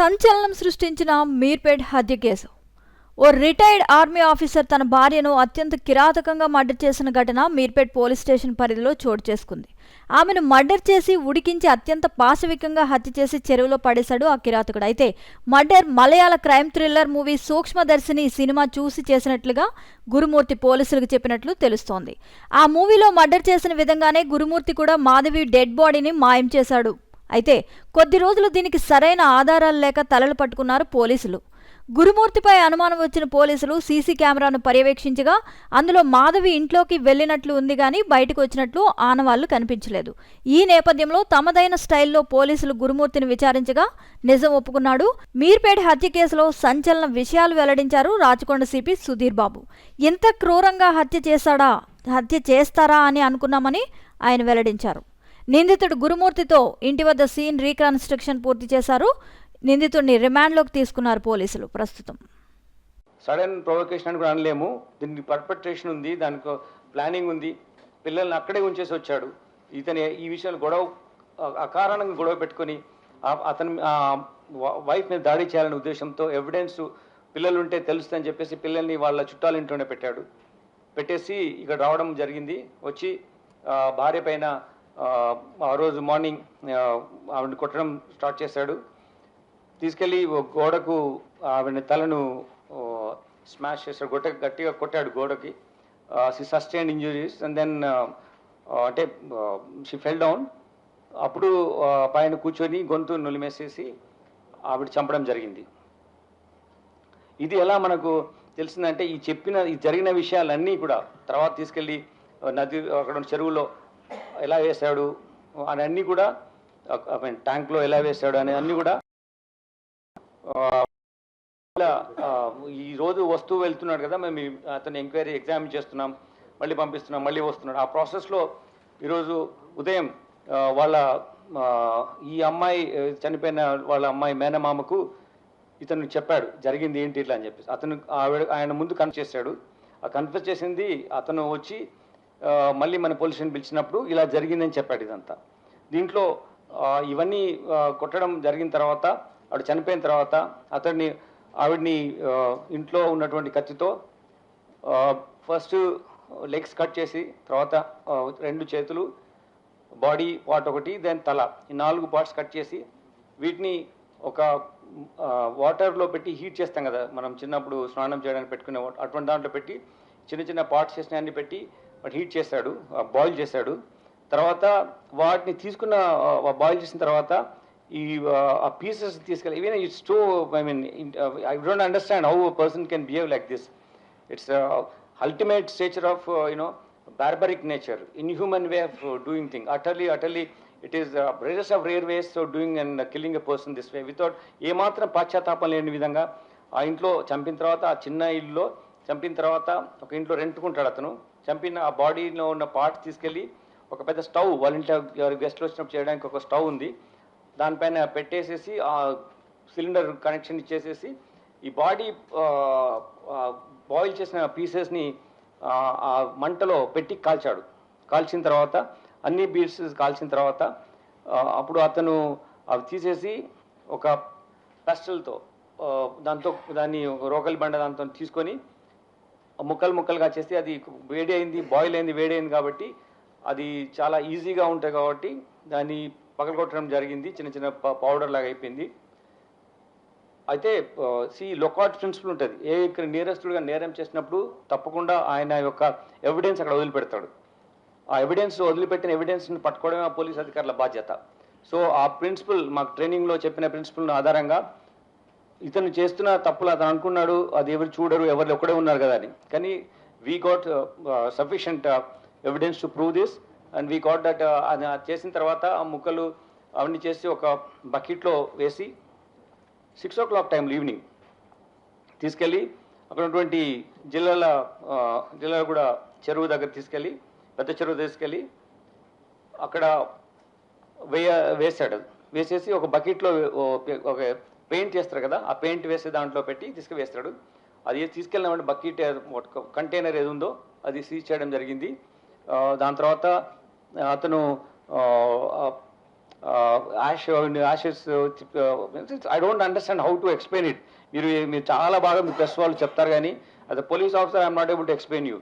సంచలనం సృష్టించిన మీర్పేట్ హత్య కేసు. ఓ రిటైర్డ్ ఆర్మీ ఆఫీసర్ తన భార్యను అత్యంత కిరాతకంగా మర్డర్ చేసిన ఘటన మీర్పేట్ పోలీస్ స్టేషన్ పరిధిలో చోటు చేసుకుంది. ఆమెను మర్డర్ చేసి ఉడికించి అత్యంత పాశవికంగా హత్య చేసి చెరువులో పడేశాడు ఆ కిరాతకుడు. అయితే murder Malayalam crime thriller movie Sookshmadarshini cinema చూసి చేసినట్లుగా గురుమూర్తి పోలీసులకు చెప్పినట్లు తెలుస్తోంది. ఆ మూవీలో మర్డర్ చేసిన విధంగానే గురుమూర్తి కూడా మాధవి డెడ్ బాడీని మాయం చేశాడు. అయితే కొద్ది రోజులు దీనికి సరైన ఆధారాలు లేక తలలు పట్టుకున్నారు పోలీసులు. గురుమూర్తిపై అనుమానం వచ్చిన పోలీసులు సీసీ కెమెరాను పర్యవేక్షించగా అందులో మాధవి ఇంట్లోకి వెళ్ళినట్లు ఉంది కానీ బయటకు వచ్చినట్లు ఆనవాళ్ళు కనిపించలేదు. ఈ నేపథ్యంలో తమదైన స్టైల్లో పోలీసులు గురుమూర్తిని విచారించగా నిజం ఒప్పుకున్నాడు. మీర్పేట హత్య కేసులో సంచలన విషయాలు వెల్లడించారు రాచకొండ సిపి సుధీర్ బాబు. ఇంత క్రూరంగా హత్య చేశాడా హత్య చేస్తారా అని అనుకున్నామని ఆయన వెల్లడించారు. నిందితుడు గురుమూర్తితో ఇంటి వద్ద సీన్ రీకన్స్ట్రక్షన్ పూర్తి చేశారు. నిందితుడిని రిమాండ్లోకి తీసుకున్నారు పోలీసులు. ప్రస్తుతం. సడన్ ప్రొవకేషన్ అని కూడా అనలేము. దీనికి పర్పట్రేషన్ ఉంది. దానికి ప్లానింగ్ ఉంది. పిల్లల్ని అక్కడే ఉంచేసి వచ్చాడు. ఇతని ఈ విషయాలు గొడవ అకారణంగా గొడవ పెట్టుకొని అతని వైఫ్ మీద దాడి చేయాలనే ఉద్దేశంతో ఎవిడెన్స్ పిల్లలు ఉంటే తెలుస్తుందని చెప్పేసి పిల్లల్ని వాళ్ళ చుట్టాల ఇంట్లోనే పెట్టాడు. పెట్టేసి ఇక్కడ రావడం జరిగింది. వచ్చి భార్య పైన ఆ, రోజు మార్నింగ్ ఆవిడ కొట్టడం స్టార్ట్ చేశాడు. తీసుకెళ్ళి ఓ గోడకు ఆవిడ తలను స్మాష్ చేశాడు. గొట్ట గట్టిగా కొట్టాడు గోడకి. She sustain injuries and then అంటే షీ ఫెల్ డౌన్ అప్పుడు పైన కూర్చొని గొంతు నులిమేసేసి ఆవిడ చంపడం జరిగింది. ఇది ఎలా మనకు తెలిసిందంటే ఈ చెప్పిన ఈ జరిగిన విషయాలన్నీ కూడా తర్వాత తీసుకెళ్ళి నది అక్కడ ఉన్న చెరువులో ఎలా వేశాడు? అని అన్నీ కూడా ట్యాంక్లో ఎలా వేశాడు అనే అన్నీ కూడా ఈ రోజు వస్తువు వెళ్తున్నాడు కదా మేము అతను ఎంక్వైరీ ఎగ్జామిన్ చేస్తున్నాం మళ్ళీ పంపిస్తున్నాం మళ్ళీ వస్తున్నాడు. ఆ ప్రాసెస్లో ఈరోజు ఉదయం వాళ్ళ ఈ అమ్మాయి చనిపోయిన వాళ్ళ అమ్మాయి మేనమామకు ఇతను చెప్పాడు జరిగింది ఏంటి ఇట్లా అని చెప్పేసి. అతను ఆవిడ ఆయన ముందు కన్ఫ్యూజ్ చేశాడు. ఆ కన్ఫ్యూజ్ చేసింది అతను వచ్చి మళ్ళీ మన పోలీస్ పిలిచినప్పుడు ఇలా జరిగిందని చెప్పాడు ఇదంతా. దీంట్లో ఇవన్నీ కొట్టడం జరిగిన తర్వాత ఆవిడ చనిపోయిన తర్వాత అతడిని ఆవిడ్ని ఇంట్లో ఉన్నటువంటి కత్తితో ఫస్ట్ లెగ్స్ కట్ చేసి తర్వాత రెండు చేతులు బాడీ పార్ట్ ఒకటి దెన్ తల ఈ నాలుగు పార్ట్స్ కట్ చేసి వీటిని ఒక వాటర్లో పెట్టి హీట్ చేస్తాం కదా మనం చిన్నప్పుడు స్నానం చేయడానికి పెట్టుకునే అటువంటి దాంట్లో పెట్టి చిన్న చిన్న పార్ట్స్ చేసిన అన్ని పెట్టి వాటి హీట్ చేస్తాడు బాయిల్ చేశాడు. తర్వాత వాటిని తీసుకున్న బాయిల్ చేసిన తర్వాత ఈ ఆ పీసెస్ తీసుకెళ్ళి even it's too I mean I don't understand how person can behave like this it's ultimate stature of you know barbaric nature in human way of doing thing utterly utterly it is brazen of rare ways doing and killing a person this way without ఏమాత్రం పాశ్చాత్తాపం లేని విధంగా ఆ ఇంట్లో చంపిన తర్వాత ఆ చిన్న ఇల్లులో చంపిన తర్వాత ఒక ఇంట్లో రెంట్కుంటాడు అతను. చంపిన ఆ బాడీలో ఉన్న పార్ట్ తీసుకెళ్ళి ఒక పెద్ద స్టవ్ వాళ్ళ ఇంట్లో గెస్ట్లు వచ్చినప్పుడు చేయడానికి ఒక స్టవ్ ఉంది. దానిపైన పెట్టేసేసి ఆ సిలిండర్ కనెక్షన్ ఇచ్చేసేసి ఈ బాడీ బాయిల్ చేసిన పీసెస్ని ఆ మంటలో పెట్టి కాల్చాడు. కాల్చిన తర్వాత అన్ని పీసెస్ కాల్చిన తర్వాత అప్పుడు అతను అవి తీసేసి ఒక పెస్టల్తో దాంతో దాన్ని ఒక రోకలి బండ దాంతో తీసుకొని ముక్కలు ముక్కలుగా చేస్తే అది వేడి అయింది బాయిల్ అయింది వేడి అయింది కాబట్టి అది చాలా ఈజీగా ఉంటుంది కాబట్టి దాన్ని పగలగొట్టడం జరిగింది చిన్న చిన్న పౌడర్ లాగా అయిపోయింది. అయితే సి లొకాట్ ప్రిన్సిపల్ ఉంటుంది. ఏ ఇక్కడ నేరస్తుడుగా నేరం చేసినప్పుడు తప్పకుండా ఆయన యొక్క ఎవిడెన్స్ అక్కడ వదిలిపెడతాడు. ఆ ఎవిడెన్స్ వదిలిపెట్టిన ఎవిడెన్స్ని పట్టుకోవడమే ఆ పోలీస్ అధికారుల బాధ్యత. సో ఆ ప్రిన్సిపల్ మాకు ట్రైనింగ్లో చెప్పిన ప్రిన్సిపల్ ఆధారంగా ఇతను చేస్తున్న తప్పులు అతను అనుకున్నాడు అది ఎవరు చూడరు ఎవరు ఒక్కడే ఉన్నారు కదా అని. కానీ we got sufficient evidence to prove this and we got that అది చేసిన తర్వాత ఆ ముక్కలు అవన్నీ చేసి ఒక బకెట్లో వేసి సిక్స్ ఓ క్లాక్ టైంలో ఈవినింగ్ తీసుకెళ్ళి అక్కడ ఉన్నటువంటి జిల్లాల జిల్లాలో జిల్లాల కూడా చెరువు దగ్గర తీసుకెళ్ళి పెద్ద చెరువు తీసుకెళ్ళి అక్కడ వేయ వేసాడు వేసేసి ఒక బకెట్లో ఒక పెయింట్ చేస్తారు కదా ఆ పెయింట్ వేసే దాంట్లో పెట్టి తీసుకువేస్తాడు. అది తీసుకెళ్ళిన బకెట్ కంటైనర్ ఏది ఉందో అది సీజ్ చేయడం జరిగింది. దాని తర్వాత అతను ash ashes I don't understand how to explain it. మీరు మీరు చాలా బాగా మీ ప్రెస్ వాళ్ళు చెప్తారు కానీ అదే police officer I'm not able to explain you.